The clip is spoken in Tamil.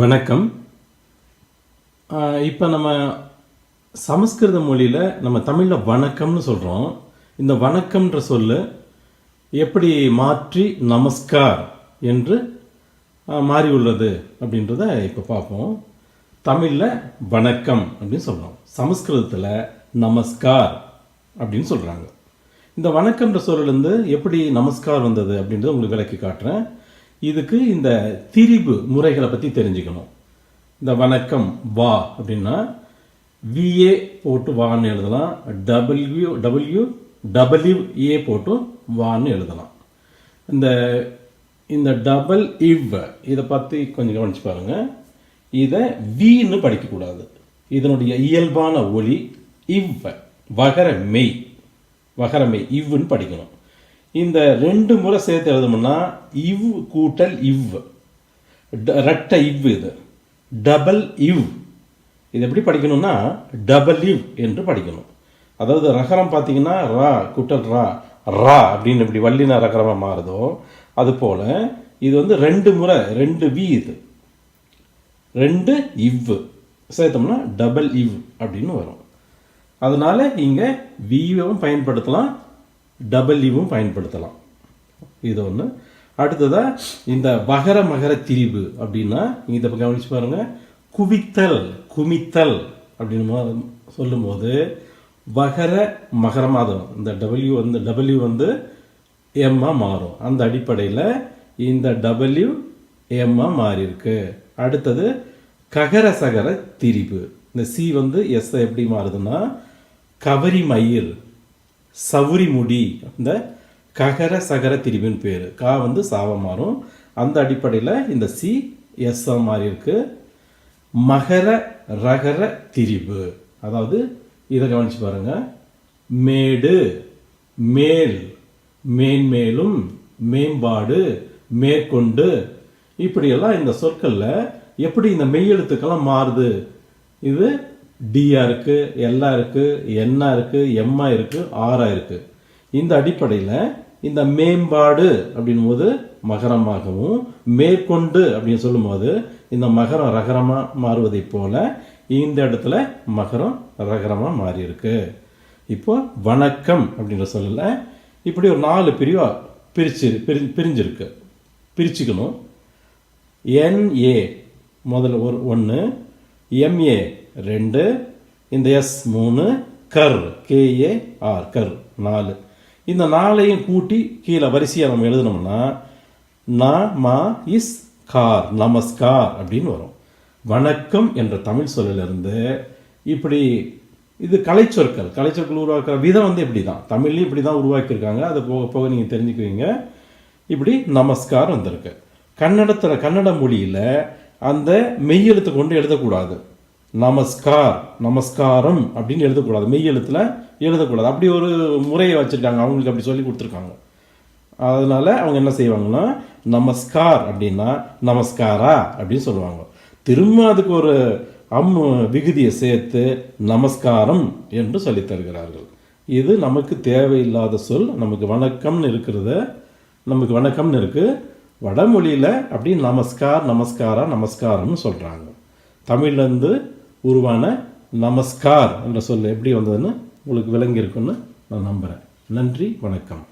வணக்கம். இப்போ நம்ம சமஸ்கிருத மொழியில் நம்ம தமிழில் வணக்கம்னு சொல்கிறோம் இந்த வணக்கம்ன்ற சொல்ல எப்படி மாற்றி நமஸ்கார் என்று மாறி உள்ளது அப்படின்றத இப்போ பார்ப்போம். தமிழில் வணக்கம் அப்படின்னு சொல்கிறோம் சமஸ்கிருதத்தில் நமஸ்கார் அப்படின்னு சொல்கிறாங்க இந்த வணக்கம்ன்ற சொல்லிலேருந்து எப்படி நமஸ்கார் வந்தது அப்படின்றத உங்களுக்கு விளக்கி காட்டுறேன். இதுக்கு இந்த திரிபு முறைகளை பற்றி தெரிஞ்சுக்கணும். இந்த வணக்கம் வா அப்படின்னா விஏ போட்டு வான்னு எழுதலாம். டபிள்யூ டபிள்யூ டபிள்யூ ஏ போட்டு வான்னு எழுதலாம். இந்த இந்த டபுள் இவ் இதை பற்றி கொஞ்சம் கவனிச்சு பாருங்கள் இதை வின்னு படிக்கக்கூடாது. இதனுடைய இயல்பான ஒலி இவ் வகர மெய் வகர மெய் இவ்வுன்னு படிக்கணும். இந்த ரெண்டு முறை சேர்த்து எழுதணும்னா இவ் கூட்டல் இவ். ட- ரெட்டை இவ் இது. டபுள் இவ். இது எப்படி படிக்கணும்னா டபுள் இவ் என்று படிக்கணும். அதாவது ரகரம் பார்த்தீங்கன்னா ரா கூட்டல் ரா ரா அப்படின்னு இப்படி வல்லின ரகரமாக மாறுதோ அதுபோல் இது வந்து ரெண்டு முறை ரெண்டு வி இது. ரெண்டு இவ். சேர்த்தோம்னா டபுள் இவ் அப்படின்னு வரும். அதனால் இங்கே வியும் பயன்படுத்தலாம் டபுள்யூவும் பயன்படுத்தலாம். இது ஒன்று அடுத்ததாக இந்த வகர மகர திரிவு அப்படின்னா இதை கவனிச்சு பாருங்கள் குவித்தல் குமித்தல் அப்படின்னு சொல்லும்போது வகர மகரமாதம் இந்த டபிள்யூ வந்து டபிள்யூ வந்து எம்மா மாறும். அந்த அடிப்படையில் இந்த டபிள்யூ எம்மாக மாறியிருக்கு. அடுத்தது ககர சகர திரிபு. இந்த சி வந்து எஸ் எப்படி மாறுதுன்னா கவரி மயிர் சவுரிமுடி இந்த ககர சகர திரிவின் பேர். கா வந்து சாவம் மாறும். அந்த அடிப்படையில் இந்த சி எஸ் மாறி இருக்கு. மகர ரகர திரிவு அதாவது இதை கவனிச்சு பாருங்கள் மேடு மேல் மேன்மேலும் மேம்பாடு மேற்கொண்டு. இப்படியெல்லாம் இந்த சொற்களில் எப்படி இந்த மெய்யெழுத்துக்கெல்லாம் மாறுது? இது டிஆ இருக்குது எல்லா இருக்குது என்னா இருக்குது எம்ஆ இருக்குது ஆர்ஆ இருக்குது இந்த அடிப்படையில் இந்த மேம்பாடு அப்படின்னும் போது மகரமாகவும் மேற்கொண்டு அப்படின்னு சொல்லும்போது இந்த மகரம் ரகரமாக மாறுவதைப் போல இந்த இடத்துல மகரம் ரகரமாக மாறியிருக்கு. இப்போ வணக்கம் அப்படின்ற சொல்லல இப்படி ஒரு நாலு பிரிவாக பிரிச்சு பிரி பிரிஞ்சிருக்கு. பிரிச்சுக்கணும். என்ஏ முதல்ல ஒரு ஒன்று எம்ஏ ரெண்டு இந்த எஸ் மூணு கர் கேஏ ஆர் கர் நாலு. இந்த நாளையும் கூட்டி கீழே வரிசையாக நம்ம எழுதினோம்னா நா மா இஸ் கார் நமஸ்கார் அப்படின்னு வரும். வணக்கம் என்ற தமிழ் சொல்லிலிருந்து இப்படி இது கலைச்சொற்கள். கலைச்சொற்கள் உருவாக்குற விதம் வந்து இப்படி தான் தமிழ்லையும் இப்படி தான் உருவாக்கியிருக்காங்க. அது போக போக நீங்கள் தெரிஞ்சுக்குவீங்க. இப்படி நமஸ்கார் வந்திருக்கு. கன்னடத்தில் கன்னட மொழியில் அந்த மெய்யெழுத்து கொண்டு எழுதக்கூடாது. நமஸ்கார் நமஸ்காரம் அப்படின்னு எழுதக்கூடாது. மெய்யெழுத்தில் எழுதக்கூடாது. அப்படி ஒரு முறையை வச்சுருக்காங்க. அவங்களுக்கு அப்படி சொல்லி கொடுத்துருக்காங்க. அதனால் அவங்க என்ன செய்வாங்கன்னா நமஸ்கார் அப்படின்னா நமஸ்காரா அப்படின்னு சொல்லுவாங்க. திரும்ப அதுக்கு ஒரு அம் விகுதியை சேர்த்து நமஸ்காரம் என்று சொல்லி தருகிறார்கள். இது நமக்கு தேவையில்லாத சொல் நமக்கு வணக்கம்னு இருக்கிறத. நமக்கு வணக்கம்னு இருக்குது வடமொழியில் அப்படி நமஸ்கார் நமஸ்காரா நமஸ்காரம்னு சொல்கிறாங்க தமிழ்லேருந்து உருவான நமஸ்கார் என்ற சொல் எப்படி வந்ததுன்னு உங்களுக்கு விளங்கி இருக்குன்னு நான் நம்புகிறேன் நன்றி வணக்கம்.